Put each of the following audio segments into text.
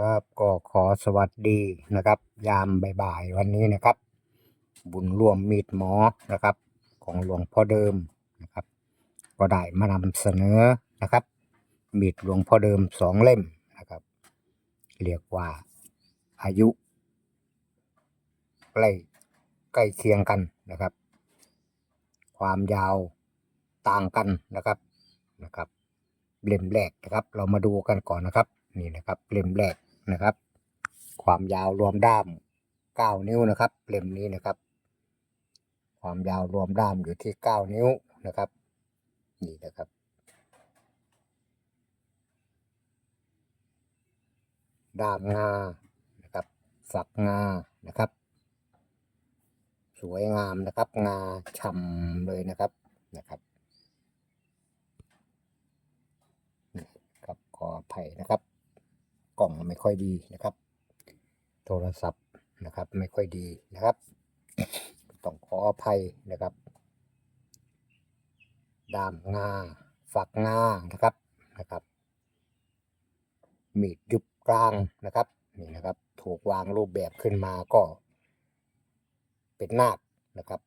ครับก็ขอสวัสดีนะครับ ยามบ่ายๆวันนี้นะครับ บุญร่วมมีดหมอนะครับ ของหลวงพ่อเดิมนะครับ ก็ได้มานำเสนอนะครับ มีดหลวงพ่อเดิมสองเล่มนะครับ เรียกว่าอายุใกล้ใกล้เคียงกันนะครับ ความยาวต่างกันนะครับนะครับ เล่มแรกนะครับ เรามาดูกันก่อนนะครับ นี่นะครับ เล่มแรก นะครับ ความยาวรวมด้าม9นิ้วนะครับเล่มนี้นะครับ ความยาวรวมด้ามอยู่ที่9นิ้วนะครับ นี่นะครับด้ามงานะครับ ฝักงานะครับ สวยงามนะครับ งาฉ่ำเลยนะครับนะครับครับขออภัยนะครับ กล่องไม่ค่อยดีนะครับ โทรศัพท์นะครับไม่ค่อยดีนะครับ ต้องขออภัยนะครับ ดามงาฝักงานะครับนะครับ มีดยุบกลางนะครับนี่นะครับ ถูกวางรูปแบบขึ้นมาก็ เป็นนาคนะครับ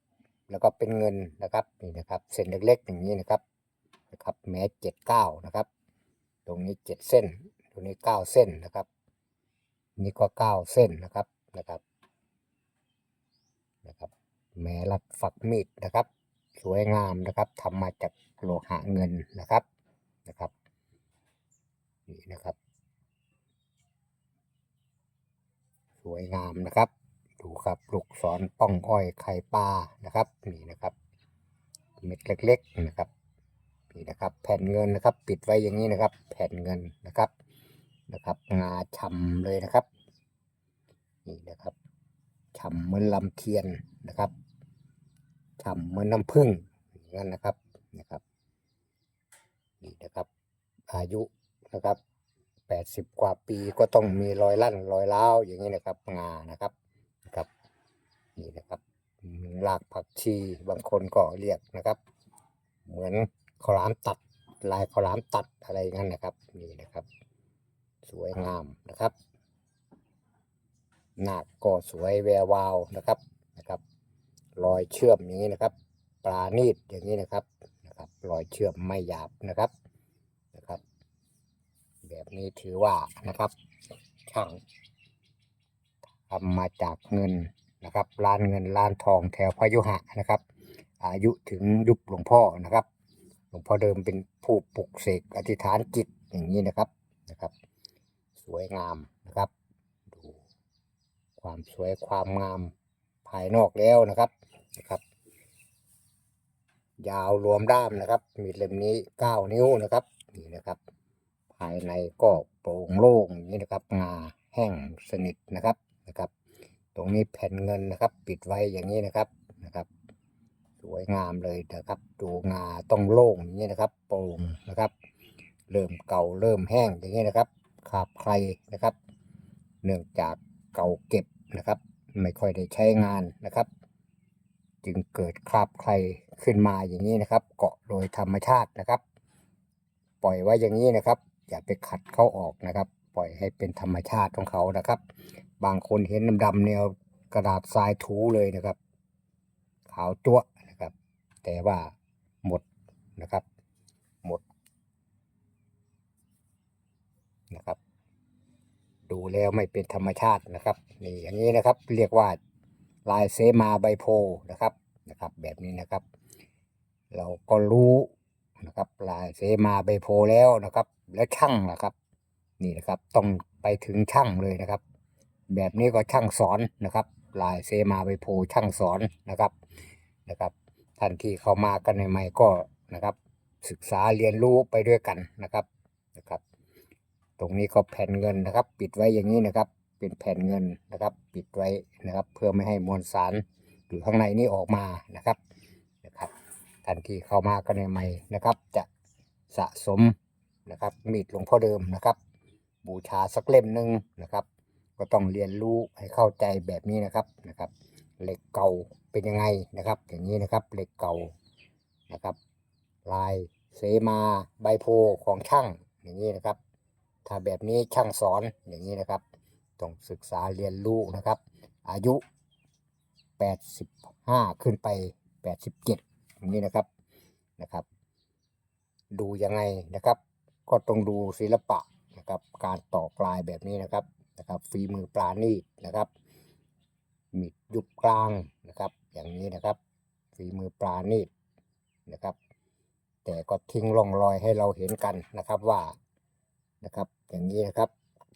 แล้วก็เป็นเงินนะครับนี่นะครับ เส้นเล็กๆอย่างนี้นะครับนะครับ แม้เจ็ดเก้านะครับ ตรงนี้เจ็ดเส้น ตรงนี้เก้าเส้นนะครับ นี่ก็เก้าเส้นนะครับนะครับนะครับ แม้รัดฝักมีดนะครับ สวยงามนะครับทำมาจากโลหะเงินนะครับนะครับนี่นะครับ สวยงามนะครับดูครับลูกศรป้องอ้อยไข่ปลานะครับนี่นะครับ เม็ดเล็กๆนะครับนี่นะครับ แผ่นเงินนะครับ ปิดไว้อย่างนี้นะครับ แผ่นเงินนะครับ นะครับงาฉ่ำเลยนะครับนี่นะครับฉ่ำเหมือนลำเทียนนะครับฉ่ำเหมือนน้ำผึ้งอย่างนั้นนะครับนะครับนี่นะครับอายุนะครับแปดสิบกว่าปีก็ต้องมีรอยลั่นรอยร้าอย่างนี้นะครับงานะครับนะครับนี่นะครับรากผักชีบางคนก็เรียกนะครับ เหมือนข้าวหลามตัดลายข้าวหลามตัดอะไรอย่างนั้นนะครับนี่นะครับ สวยงามนะครับหน้าก็สวยแวววาวนะครับนะครับ รอยเชื่อมอย่างนี้นะครับ ปลาณีดอย่างนี้นะครับนะครับ รอยเชื่อมไม่หยาบนะครับนะครับ แบบนี้ถือว่านะครับ ช่างทำมาจากเงินนะครับร้านเงินร้านทองแถวพยุหะนะครับ อายุถึงยุคหลวงพ่อนะครับ หลวงพ่อเดิมเป็นผู้ปลุกเสกอธิษฐานจิตอย่างนี้นะครับนะครับ สวยงามนะครับ ดูความสวยความงามภายนอกแล้วนะครับนะครับ ยาวรวมด้ามนะครับ มีเล่มนี้9นิ้วนะครับนี่นะครับ ภายในก็โปร่งโล่งอย่างนี้นะครับ งาแห้งสนิทนะครับนะครับ ตรงนี้แผ่นเงินนะครับ ปิดไว้อย่างนี้นะครับนะครับ สวยงามเลยนะครับดูงาต้องโล่งอย่างนี้นะครับ โปร่งนะครับ เริ่มเก่าเริ่มแห้งอย่างนี้นะครับ ขาบใครนะครับ เนื่องจากเก่าเก็บนะครับ ไม่ค่อยได้ใช้งานนะครับ จึงเกิดคราบใครขึ้นมาอย่างนี้นะครับ เกาะโดยธรรมชาตินะครับ ปล่อยไว้อย่างนี้นะครับ อย่าไปขัดเขาออกนะครับ ปล่อยให้เป็นธรรมชาติของเขานะครับ บางคนเห็นดำๆเนี่ยกระดาษทรายถูเลยนะครับ ขาวจั๊วนะครับ แต่ว่าหมดนะครับ หมดนะครับ ดู แล้วไม่เป็นธรรมชาตินะครับนี่อย่างนี้นะครับเรียกว่าลายเซมาใบโพนะครับนะครับ แบบนี้นะครับ เราก็รู้นะครับลายเสมาใบโพแล้วนะครับ แล้วช่างนะครับ นี่นะครับต้องไปถึงช่างเลยนะครับ แบบนี้ก็ช่างสอนนะครับ ลายเสมาใบโพช่างสอนนะครับนะครับ ท่านที่เข้ามากันใหม่ๆก็นะครับ ศึกษาเรียนรู้ไปด้วยกันนะครับ ตรงนี้ก็แผ่นเงินนะครับ ปิดไว้อย่างนี้นะครับ เป็นแผ่นเงินนะครับ ปิดไว้นะครับ เพื่อไม่ให้มวลสารอยู่ข้างในนี้ออกมานะครับนะครับท่านทีเข้ามากันใหม่นะครับ จะสะสมนะครับมีดหลวงพ่อเดิมนะครับ บูชาสักเล่มหนึ่งนะครับ ก็ต้องเรียนรู้ให้เข้าใจแบบนี้นะครับนะครับเหล็กเก่าเป็นยังไงนะครับ อย่างนี้นะครับเหล็กเก่านะครับ ลายเสมาใบโพของช่างอย่างนี้นะครับ ถ้าแบบนี้ช่างสอนอย่างนี้นะครับ ต้องศึกษาเรียนรู้นะครับ อายุ 85 ขึ้นไป 87อย่างนี้นะครับนะครับ ดูยังไงนะครับ ก็ต้องดูศิลปะนะครับ การต่อกลายแบบนี้นะครับนะครับฝีมือปราณีตนะครับมีดยุบกลางนะครับ อย่างนี้นะครับฝีมือปราณีตนะครับ แต่ก็ทิ้งร่องรอยให้เราเห็นกันนะครับว่านะครับ อย่างนี้นะครับ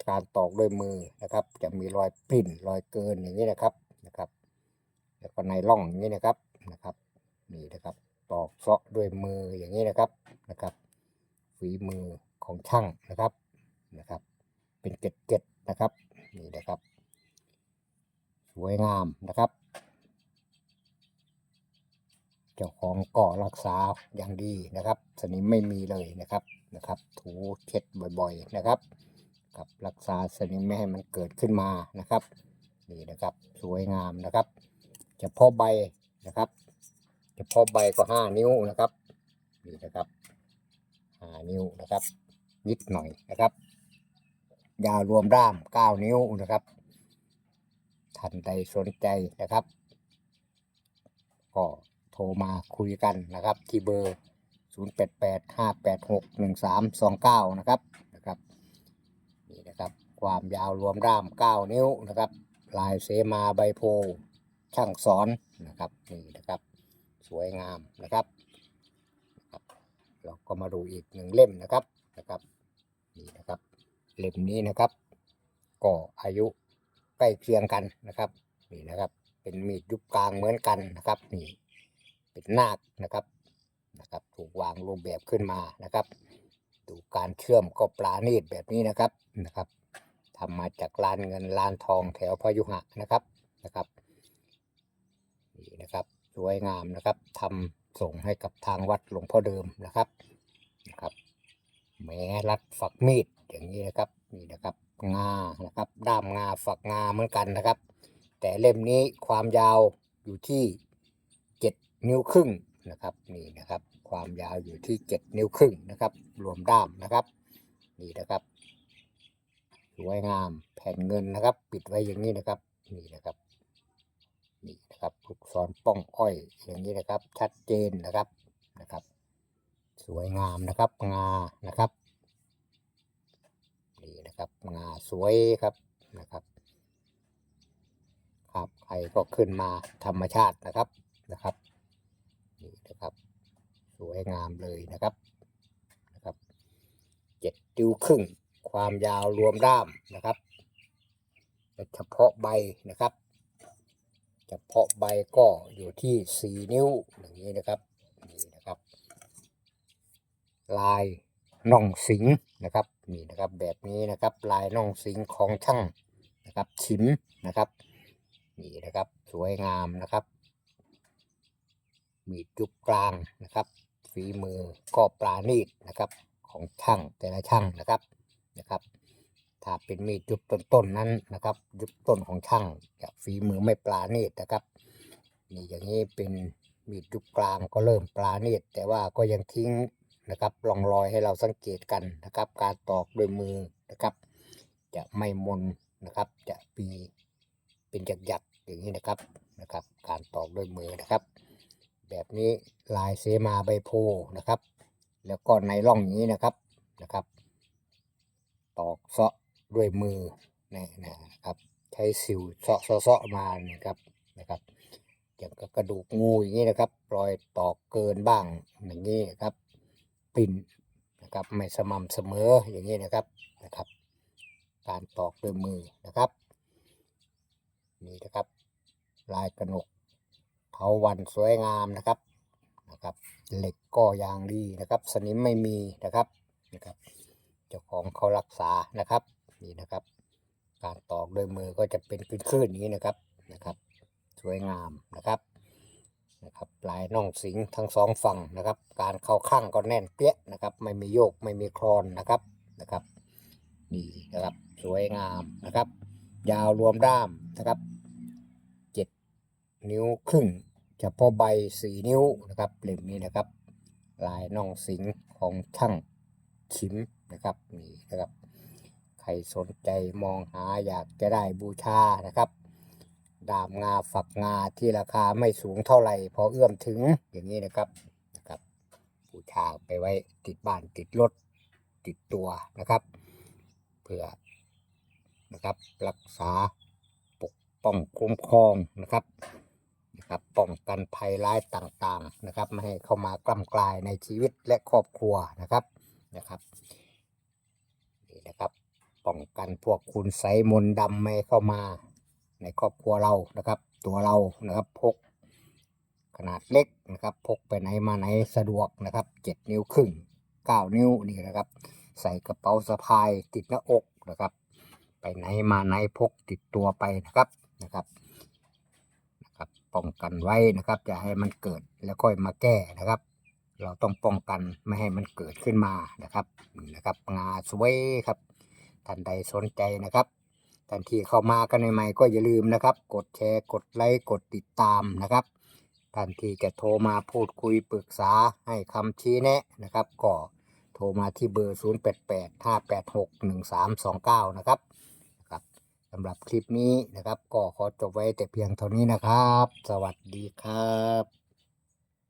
การตอกด้วยมือนะครับ จะมีรอยปริ่นรอยเกินอย่างนี้นะครับนะครับ แล้วก็ในร่องอย่างนี้นะครับนะครับนี่นะครับตอกเซาะด้วยมืออย่างนี้นะครับนะครับฝีมือของช่างนะครับนะครับ เป็นเกล็ดๆนะครับนี่นะครับ สวยงามนะครับเจ้าของก็รักษาอย่างดีนะครับ สนิมไม่มีเลยนะครับ นะครับ ถูเช็ดบ่อยๆนะครับ กับรักษาสนิมไม่ให้มันเกิดขึ้นมานะครับนี่นะครับสวยงามนะครับเฉพาะใบนะครับเฉพาะใบก็ห้านิ้วนะครับนี่นะครับห้านิ้วนะครับนิดหน่อยนะครับยาวรวมด้ามเก้านิ้วนะครับท่านใดสนใจนะครับ ก็โทรมาคุยกันนะครับที่เบอร์ 0885861329 นะครับนะครับนี่นะครับความยาวรวมด้าม 9 นิ้วนะครับลายเสมาใบโพช่างสอนนะครับนี่นะครับสวยงามนะครับนะครับ เราก็มาดูอีกหนึ่งเล่มนะครับนะครับนี่นะครับเล่มนี้นะครับก็อายุใกล้เคียงกันนะครับนี่นะครับเป็นมีดยุบกลางเหมือนกันนะครับนี่เป็นนาคนะครับ นะครับ ถูกวางรูปแบบขึ้นมานะครับ ดูการเชื่อมก็ปลาณีตแบบนี้นะครับนะครับทำมาจากลานเงินลานทองแถวพยุหะนะครับนะครับนี่นะครับสวยงามนะครับทำส่งให้กับทางวัดหลวงพ่อเดิมนะครับนะครับแม้รัดฝักมีดอย่างนี้นะครับนี่นะครับงานะครับ ด้ามงาฝักงาเหมือนกันนะครับ แต่เล่มนี้ความยาวอยู่ที่เจ็ดนิ้วครึ่ง นะครับนี่นะครับ ความยาวอยู่ที่เจ็ดนิ้วครึ่งนะครับ รวมด้ามนะครับ นี่นะครับสวยงามแผ่นเงินนะครับ ปิดไว้อย่างนี้นะครับนี่นะครับนี่นะครับลูกศรป้องอ้อยอย่างนี้นะครับ ชัดเจนนะครับนะครับ สวยงามนะครับงานะครับนี่นะครับงาสวยครับนะครับครับใครก็ขึ้นมาธรรมชาตินะครับนะครับ นี่นะครับ สวยงามเลยนะครับนะครับเจ็ดนิ้วครึ่ง ความยาวรวมด้ามนะครับแต่เฉพาะใบนะครับเฉพาะใบก็อยู่ที่สี่นิ้วอย่างนี้นะครับนี่นะครับ ลายน่องสิงนะครับนี่นะครับแบบนี้นะครับลายน่องสิงของช่างนะครับชิมนะครับนี่นะครับสวยงามนะครับ มีดจุบกลางนะครับ ฝีมือก็ปราณีตนะครับ ของช่างแต่ละช่างนะครับนะครับ ถ้าเป็นมีดจุบต้นๆนั้นนะครับจุบต้นของช่างจะฝีมือไม่ปราณีตนะครับนี่อย่างนี้เป็นมีดจุบกลางก็เริ่มปราณีตแต่ว่าก็ยังทิ้งนะครับร่องรอยให้เราสังเกตกันนะครับ การตอกด้วยมือนะครับ จะไม่มนนะครับ จะปีเป็นหยักๆอย่างนี้นะครับนะครับ การตอกด้วยมือนะครับ แบบนี้ลายเสมาใบโพนะครับ แล้วก็ในร่องนี้นะครับนะครับ ตอกเซาะด้วยมือนี่นะครับ ใช้สิวเซาะเซาะเซาะมานะครับนะครับอย่างกับกระดูกงูอย่างนี้นะครับรอยตอกเกินบ้างอย่างนี้นะครับปิ่นนะครับไม่สม่ำเสมออย่างนี้นะครับนะครับ การตอกด้วยมือนะครับ นี่นะครับ ลายกระหนกาวันสวยงามนะครับนะครับ เหล็กก็ยางดีนะครับ สนิมไม่มีนะครับนะครับ เจ้าของเขารักษานะครับนี่นะครับ การตอกด้วยมือก็จะเป็นคลื่นๆอย่างนี้นะครับนะครับ สวยงามนะครับนะครับลายน่องสิงทั้งสองฝั่งนะครับ การเข้าข้างก็แน่นเปี้ยนะครับ ไม่มีโยกไม่มีคลอนนะครับนะครับนี่นะครับสวยงามนะครับ ยาวรวมด้ามนะครับเจ็ดนิ้วครึ่ง เฉพาะใบสี่นิ้วนะครับเล่มนี้นะครับ ลายน่องสิงของช่างชิมนะครับนี่นะครับ ใครสนใจมองหาอยากจะได้บูชานะครับ ดามงาฝักงาที่ราคาไม่สูงเท่าไหร่พอเอื้อมถึงอย่างนี้นะครับนะครับ บูชาไปไว้ติดบ้านติดรถติดตัวนะครับ เพื่อนะครับรักษาปกป้องคุ้มครองนะครับ นะครับป้องกันภัยร้ายต่างๆนะครับไม่ให้เข้ามากล้ำกลายในชีวิตและครอบครัวนะครับนะครับนี่นะครับป้องกันพวกคุณไสมนดำไม่เข้ามาในครอบครัวเรานะครับ ตัวเรานะครับพกขนาดเล็กนะครับพกไปไหนมาไหนสะดวกนะครับเจ็ดนิ้วครึ่งเก้านิ้วนี่นะครับ ใส่กระเป๋าสะพายติดหน้าอกนะครับ ไปไหนมาไหนพกติดตัวไปนะครับนะครับ ป้องกันไว้นะครับ จะให้มันเกิดแล้วค่อยมาแก้นะครับ เราต้องป้องกันไม่ให้มันเกิดขึ้นมานะครับนี่นะครับงาสวยครับท่านใดสนใจนะครับท่านที่เข้ามากันใหม่ๆก็อย่าลืมนะครับ กดแชร์กดไลค์กดติดตามนะครับท่านที่จะโทรมาพูดคุยปรึกษาให้คำชี้แนะนะครับ ก็โทรมาที่เบอร์ 088 586 1329 นะครับนะครับ สำหรับคลิปนี้นะครับ ก็ขอจบไว้แต่เพียงเท่านี้นะครับ สวัสดีครับ